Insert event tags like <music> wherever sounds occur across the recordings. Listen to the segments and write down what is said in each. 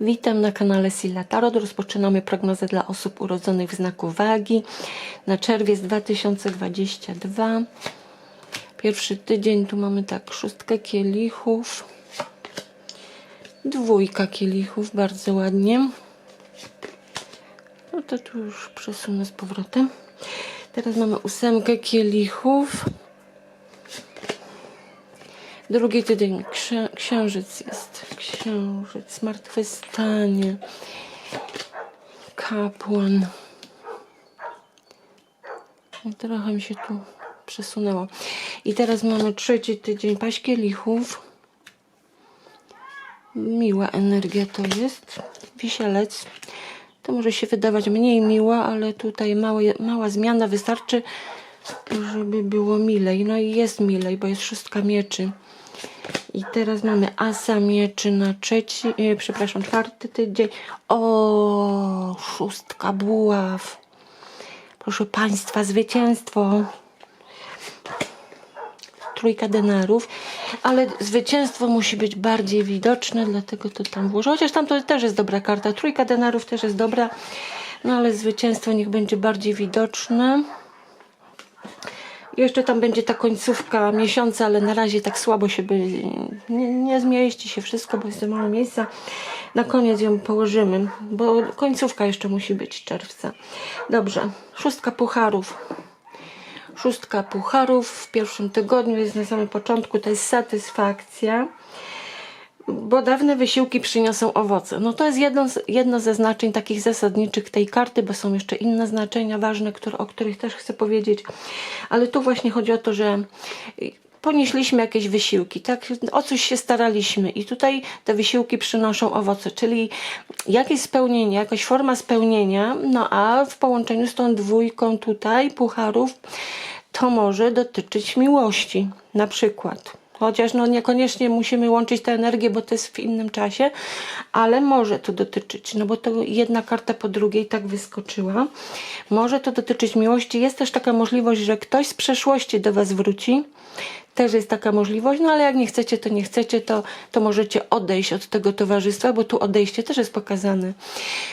Witam na kanale Silla Tarot. Rozpoczynamy prognozę dla osób urodzonych w znaku wagi na czerwiec 2022. Pierwszy tydzień tu mamy tak szóstkę kielichów, dwójka kielichów, bardzo ładnie. No to tu już przesunę z powrotem. Teraz mamy ósemkę kielichów. Drugi tydzień księ, księżyc jest. Księżyc, zmartwychwstanie. Kapłan. I trochę mi się tu przesunęło. I teraz mamy trzeci tydzień paść kielichów. Miła energia to jest. Wisielec. To może się wydawać mniej miła, ale tutaj małe, mała zmiana wystarczy, żeby było milej. No i jest milej, bo jest szóstka mieczy. I teraz mamy asa mieczy na trzeci, e, przepraszam, czwarty tydzień. O, szóstka buław. Proszę Państwa, zwycięstwo. Trójka denarów, ale zwycięstwo musi być bardziej widoczne, dlatego to tam włożę. Chociaż tam to też jest dobra karta. Trójka denarów też jest dobra, no ale zwycięstwo niech będzie bardziej widoczne. Jeszcze tam będzie ta końcówka miesiąca, ale na razie tak słabo się by nie, nie zmieści się wszystko, bo jest za mało miejsca. Na koniec ją położymy, bo końcówka jeszcze musi być czerwca. Dobrze, szóstka pucharów. Szóstka pucharów w pierwszym tygodniu jest na samym początku, to jest satysfakcja bo dawne wysiłki przyniosą owoce. No to jest jedno, jedno ze znaczeń takich zasadniczych tej karty, bo są jeszcze inne znaczenia ważne, które, o których też chcę powiedzieć. Ale tu właśnie chodzi o to, że ponieśliśmy jakieś wysiłki, tak? O coś się staraliśmy i tutaj te wysiłki przynoszą owoce, czyli jakieś spełnienie, jakaś forma spełnienia, no a w połączeniu z tą dwójką tutaj pucharów to może dotyczyć miłości na przykład. Chociaż no niekoniecznie musimy łączyć tę energię, bo to jest w innym czasie, ale może to dotyczyć, no bo to jedna karta po drugiej tak wyskoczyła. Może to dotyczyć miłości. Jest też taka możliwość, że ktoś z przeszłości do Was wróci. Też jest taka możliwość, no ale jak nie chcecie, to nie chcecie, to, to możecie odejść od tego towarzystwa, bo tu odejście też jest pokazane.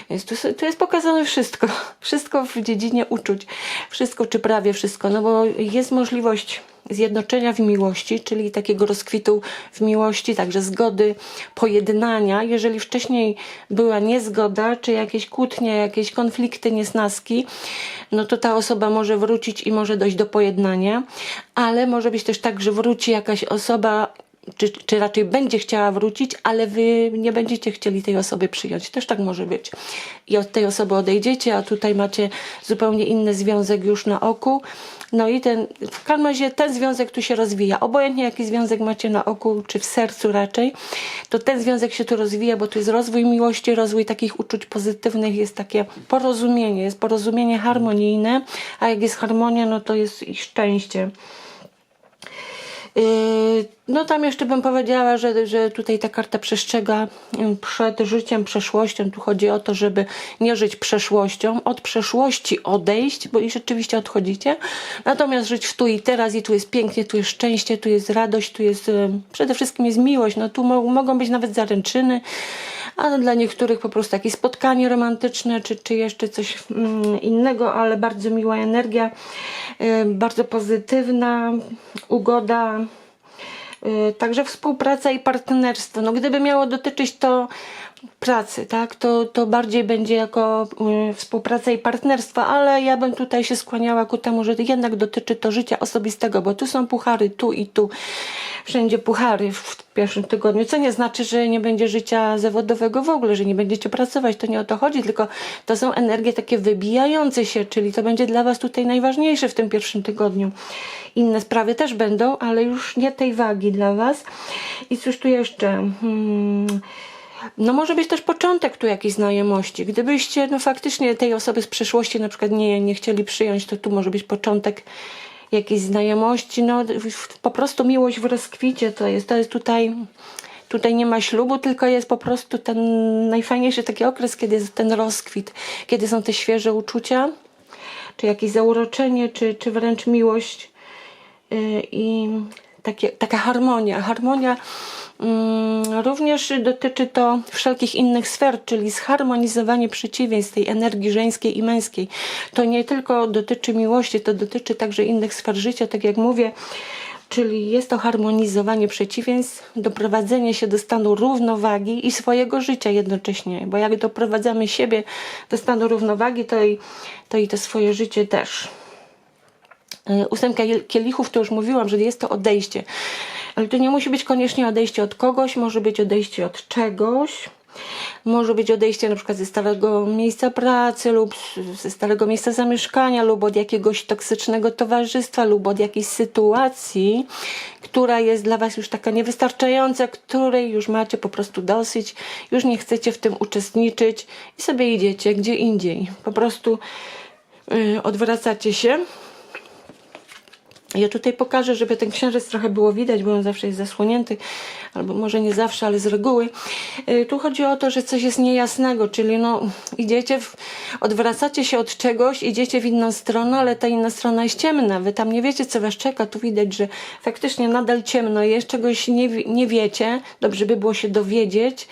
Więc tu, tu jest pokazane wszystko. <laughs> Wszystko w dziedzinie uczuć. Wszystko, czy prawie wszystko, no bo jest możliwość zjednoczenia w miłości, czyli takiego rozkwitu w miłości, także zgody, pojednania. Jeżeli wcześniej była niezgoda, czy jakieś kłótnie, jakieś konflikty, niesnaski, no to ta osoba może wrócić i może dojść do pojednania, ale może być też tak, że wróci jakaś osoba czy, czy raczej będzie chciała wrócić, ale wy nie będziecie chcieli tej osoby przyjąć. Też tak może być. I od tej osoby odejdziecie, a tutaj macie zupełnie inny związek już na oku. No i ten, w każdym razie ten związek tu się rozwija. Obojętnie jaki związek macie na oku, czy w sercu raczej, to ten związek się tu rozwija, bo tu jest rozwój miłości, rozwój takich uczuć pozytywnych, jest takie porozumienie, jest porozumienie harmonijne, a jak jest harmonia, no to jest i szczęście. Yy, no tam jeszcze bym powiedziała, że, że tutaj ta karta przestrzega przed życiem przeszłością. Tu chodzi o to, żeby nie żyć przeszłością, od przeszłości odejść, bo i rzeczywiście odchodzicie. Natomiast żyć w tu i teraz i tu jest pięknie, tu jest szczęście, tu jest radość, tu jest przede wszystkim jest miłość. No tu mo mogą być nawet zaręczyny, a dla niektórych po prostu jakieś spotkanie romantyczne, czy, czy jeszcze coś innego, ale bardzo miła energia, bardzo pozytywna, ugoda, Także współpraca i partnerstwo. No, gdyby miało dotyczyć to pracy, tak, to, to bardziej będzie jako y, współpraca i partnerstwo, ale ja bym tutaj się skłaniała ku temu, że jednak dotyczy to życia osobistego, bo tu są puchary, tu i tu, wszędzie puchary w pierwszym tygodniu, co nie znaczy, że nie będzie życia zawodowego w ogóle, że nie będziecie pracować, to nie o to chodzi, tylko to są energie takie wybijające się, czyli to będzie dla Was tutaj najważniejsze w tym pierwszym tygodniu. Inne sprawy też będą, ale już nie tej wagi dla Was. I cóż tu jeszcze... Hmm. No może być też początek tu jakiejś znajomości. Gdybyście no faktycznie tej osoby z przeszłości na przykład nie, nie chcieli przyjąć, to tu może być początek jakiejś znajomości. No po prostu miłość w rozkwicie to jest. To jest tutaj tutaj nie ma ślubu, tylko jest po prostu ten najfajniejszy taki okres, kiedy jest ten rozkwit, kiedy są te świeże uczucia, czy jakieś zauroczenie, czy, czy wręcz miłość yy, i takie, taka harmonia. Harmonia Również dotyczy to wszelkich innych sfer, czyli zharmonizowanie przeciwieństw tej energii żeńskiej i męskiej. To nie tylko dotyczy miłości, to dotyczy także innych sfer życia, tak jak mówię. Czyli jest to harmonizowanie przeciwieństw, doprowadzenie się do stanu równowagi i swojego życia jednocześnie. Bo jak doprowadzamy siebie do stanu równowagi, to i to, i to swoje życie też. Y, Ósemka kielichów, to już mówiłam, że jest to odejście. Ale to nie musi być koniecznie odejście od kogoś, może być odejście od czegoś. Może być odejście na przykład ze starego miejsca pracy lub ze starego miejsca zamieszkania lub od jakiegoś toksycznego towarzystwa lub od jakiejś sytuacji, która jest dla Was już taka niewystarczająca, której już macie po prostu dosyć, już nie chcecie w tym uczestniczyć i sobie idziecie gdzie indziej. Po prostu yy, odwracacie się. Ja tutaj pokażę, żeby ten księżyc trochę było widać, bo on zawsze jest zasłonięty, albo może nie zawsze, ale z reguły. Yy, Tu chodzi o to, że coś jest niejasnego, czyli no, idziecie, w, odwracacie się od czegoś, idziecie w inną stronę, ale ta inna strona jest ciemna. Wy tam nie wiecie, co was czeka. Tu widać, że faktycznie nadal ciemno jest, czegoś nie, nie wiecie. Dobrze by było się dowiedzieć.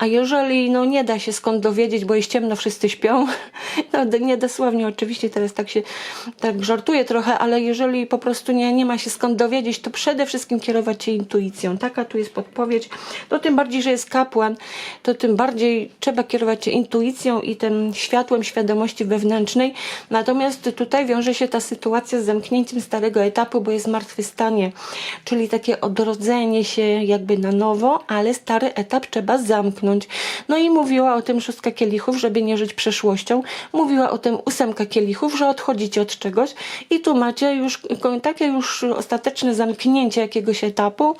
A jeżeli no, nie da się skąd dowiedzieć, bo jest ciemno, wszyscy śpią, <laughs> no nie dosłownie oczywiście, teraz tak się tak żartuję trochę, ale jeżeli po prostu nie, nie ma się skąd dowiedzieć, to przede wszystkim kierować się intuicją. Taka tu jest podpowiedź. To tym bardziej, że jest kapłan, to tym bardziej trzeba kierować się intuicją i tym światłem świadomości wewnętrznej. Natomiast tutaj wiąże się ta sytuacja z zamknięciem starego etapu, bo jest zmartwychwstanie, czyli takie odrodzenie się jakby na nowo, ale stary etap trzeba zamknąć. No i mówiła o tym szóstka kielichów, żeby nie żyć przeszłością. Mówiła o tym ósemka kielichów, że odchodzicie od czegoś i tu macie już takie już ostateczne zamknięcie jakiegoś etapu,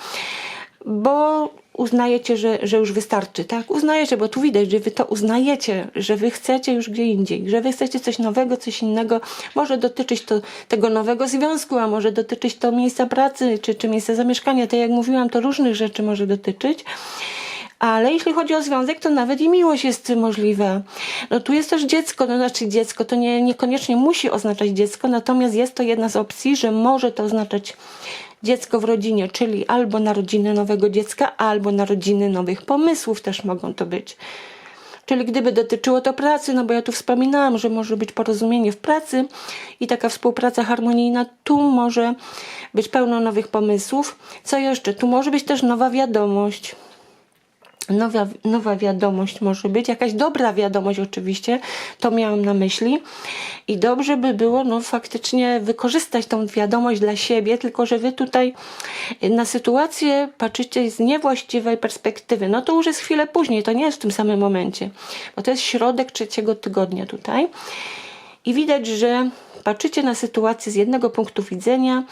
bo uznajecie, że, że już wystarczy, tak? Uznajecie, bo tu widać, że wy to uznajecie, że wy chcecie już gdzie indziej, że wy chcecie coś nowego, coś innego. Może dotyczyć to tego nowego związku, a może dotyczyć to miejsca pracy, czy, czy miejsca zamieszkania. Tak jak mówiłam, to różnych rzeczy może dotyczyć. Ale jeśli chodzi o związek, to nawet i miłość jest możliwa. No tu jest też dziecko, no znaczy dziecko, to nie, niekoniecznie musi oznaczać dziecko, natomiast jest to jedna z opcji, że może to oznaczać dziecko w rodzinie, czyli albo narodziny nowego dziecka, albo narodziny nowych pomysłów też mogą to być. Czyli gdyby dotyczyło to pracy, no bo ja tu wspominałam, że może być porozumienie w pracy i taka współpraca harmonijna, tu może być pełno nowych pomysłów. Co jeszcze? Tu może być też nowa wiadomość. Nowa, nowa wiadomość może być, jakaś dobra wiadomość oczywiście, to miałam na myśli. I dobrze by było no faktycznie wykorzystać tą wiadomość dla siebie, tylko że wy tutaj na sytuację patrzycie z niewłaściwej perspektywy, no to już jest chwilę później, to nie jest w tym samym momencie, bo to jest środek trzeciego tygodnia tutaj. I widać, że patrzycie na sytuację z jednego punktu widzenia,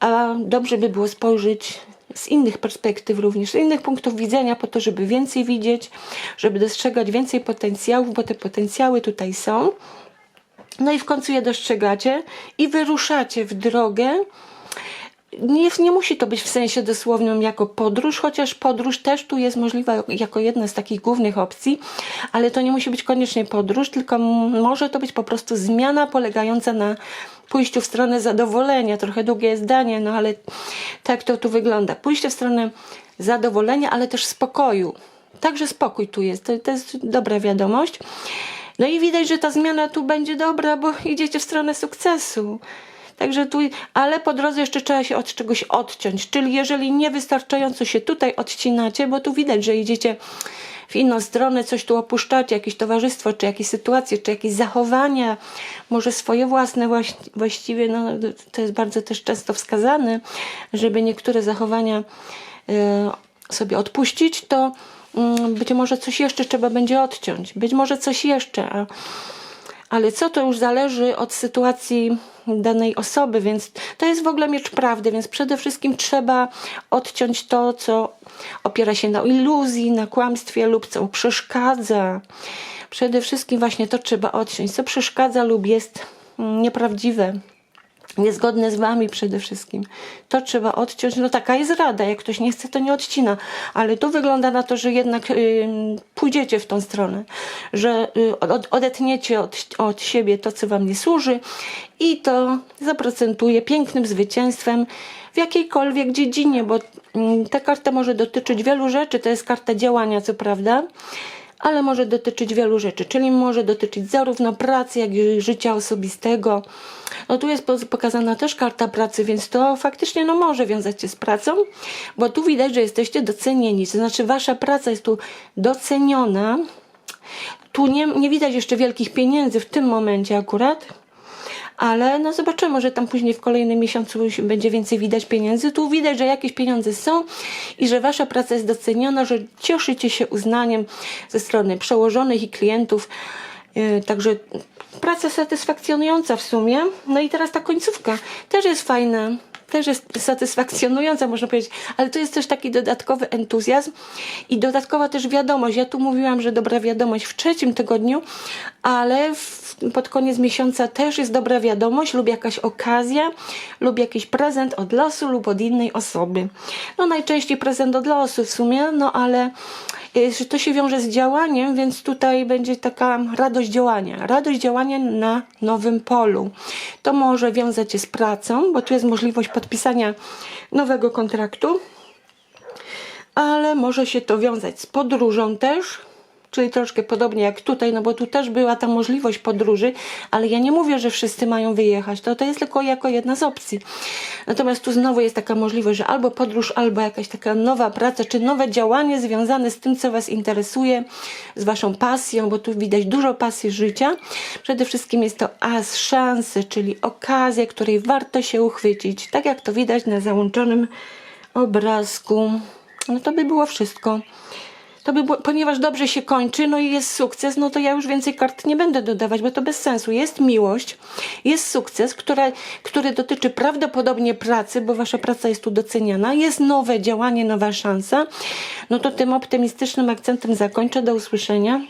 a dobrze by było spojrzeć z innych perspektyw również, z innych punktów widzenia, po to, żeby więcej widzieć, żeby dostrzegać więcej potencjałów, bo te potencjały tutaj są. No i w końcu je dostrzegacie i wyruszacie w drogę. Nie, nie musi to być w sensie dosłownym jako podróż, chociaż podróż też tu jest możliwa jako jedna z takich głównych opcji, ale to nie musi być koniecznie podróż, tylko może to być po prostu zmiana polegająca na pójściu w stronę zadowolenia. Trochę długie zdanie, no ale tak to tu wygląda. Pójście w stronę zadowolenia, ale też spokoju. Także spokój tu jest. To, to jest dobra wiadomość. No i widać, że ta zmiana tu będzie dobra, bo idziecie w stronę sukcesu. Także tu, ale po drodze jeszcze trzeba się od czegoś odciąć. Czyli jeżeli niewystarczająco się tutaj odcinacie, bo tu widać, że idziecie w inną stronę, coś tu opuszczacie, jakieś towarzystwo, czy jakieś sytuacje, czy jakieś zachowania, może swoje własne właś- właściwie, no to jest bardzo też często wskazane, żeby niektóre zachowania e, sobie odpuścić, to mm, być może coś jeszcze trzeba będzie odciąć. Być może coś jeszcze, a ale co to już zależy od sytuacji danej osoby, więc to jest w ogóle miecz prawdy, więc przede wszystkim trzeba odciąć to, co opiera się na iluzji, na kłamstwie lub co przeszkadza. Przede wszystkim właśnie to trzeba odciąć, co przeszkadza lub jest nieprawdziwe. Niezgodne z wami przede wszystkim. To trzeba odciąć. No taka jest rada. Jak ktoś nie chce, to nie odcina. Ale tu wygląda na to, że jednak y, pójdziecie w tą stronę. Że y, od, odetniecie od, od siebie to, co wam nie służy i to zaprocentuje pięknym zwycięstwem w jakiejkolwiek dziedzinie, bo mm, ta karta może dotyczyć wielu rzeczy. To jest karta działania, co prawda ale może dotyczyć wielu rzeczy, czyli może dotyczyć zarówno pracy, jak i życia osobistego. No tu jest po- pokazana też karta pracy, więc to faktycznie no może wiązać się z pracą, bo tu widać, że jesteście docenieni, to znaczy wasza praca jest tu doceniona. Tu nie, nie widać jeszcze wielkich pieniędzy w tym momencie akurat, ale no zobaczymy, może tam później w kolejnym miesiącu będzie więcej widać pieniędzy. Tu widać, że jakieś pieniądze są i że wasza praca jest doceniona, że cieszycie się uznaniem ze strony przełożonych i klientów. Yy, Także praca satysfakcjonująca w sumie. No i teraz ta końcówka też jest fajna. Też jest satysfakcjonująca, można powiedzieć, ale to jest też taki dodatkowy entuzjazm i dodatkowa też wiadomość. Ja tu mówiłam, że dobra wiadomość w trzecim tygodniu, ale w, pod koniec miesiąca też jest dobra wiadomość lub jakaś okazja, lub jakiś prezent od losu lub od innej osoby. No najczęściej prezent od losu w sumie, no ale to się wiąże z działaniem, więc tutaj będzie taka radość działania. Radość działania na nowym polu. To może wiązać się z pracą, bo tu jest możliwość podpisania nowego kontraktu, ale może się to wiązać z podróżą też. Czyli troszkę podobnie jak tutaj, no bo tu też była ta możliwość podróży, ale ja nie mówię, że wszyscy mają wyjechać. To, to jest tylko jako jedna z opcji. Natomiast tu znowu jest taka możliwość, że albo podróż, albo jakaś taka nowa praca, czy nowe działanie związane z tym, co Was interesuje, z Waszą pasją, bo tu widać dużo pasji życia. Przede wszystkim jest to as szansy, czyli okazja, której warto się uchwycić. Tak jak to widać na załączonym obrazku. No to by było wszystko. To by było, ponieważ dobrze się kończy, no i jest sukces, no to ja już więcej kart nie będę dodawać, bo to bez sensu. Jest miłość, jest sukces, która, który dotyczy prawdopodobnie pracy, bo wasza praca jest tu doceniana, jest nowe działanie, nowa szansa. No to tym optymistycznym akcentem zakończę. Do usłyszenia.